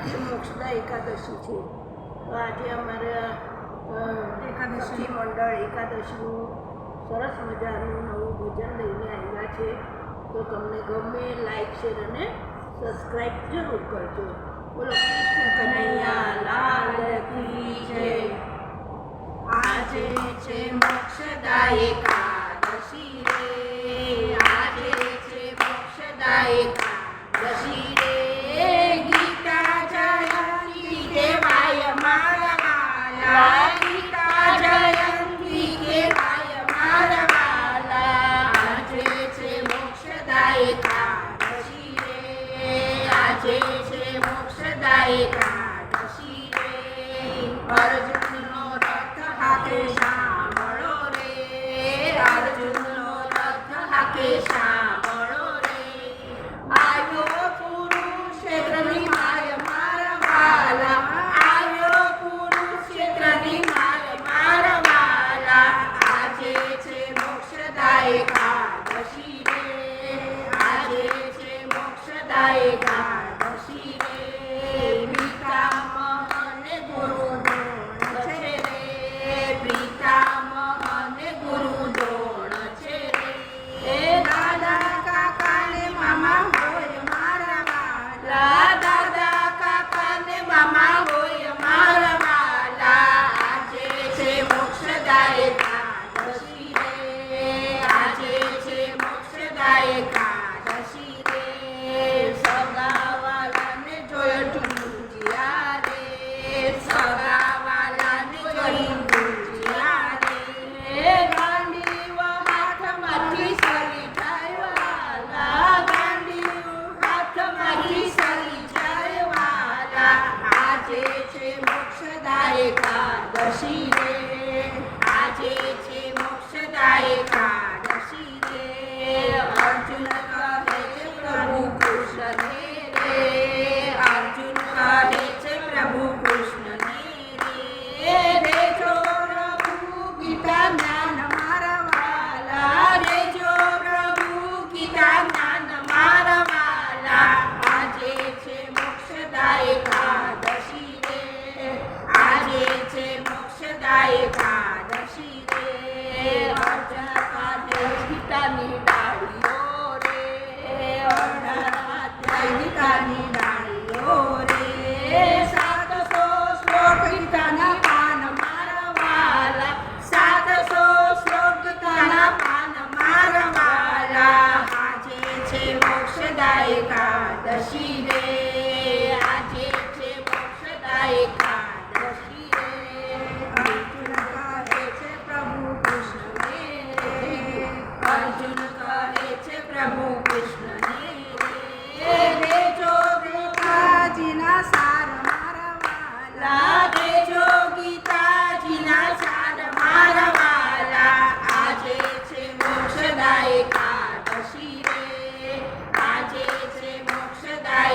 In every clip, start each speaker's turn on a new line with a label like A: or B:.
A: March મોક્ષદા Ekadashi છે. તો આજે અમારા
B: એકાદશી.
A: મંડળ એકાદશીનું સરસ મજાનું નવું ભોજન લઈને આવ્યા છે. તો તમને ગમે લાઈક શેર અને સબસ્ક્રાઈબ જરૂર કરજો. બોલો કૃષ્ણ કનૈયા લાલ કી જય
B: આજે છે મોક્ષદા એકાદશી રે. સદાય કાઢશી રે હર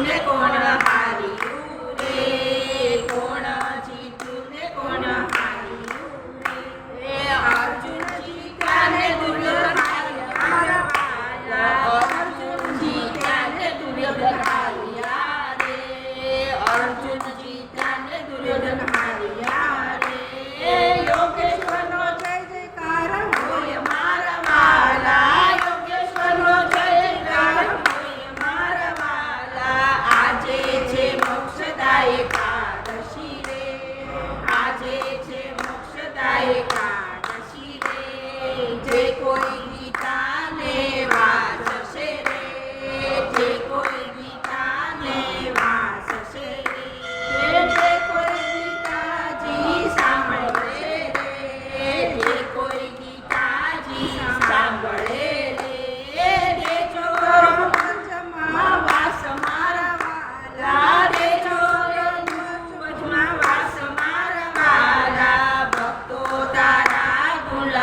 B: muñeco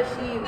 B: રે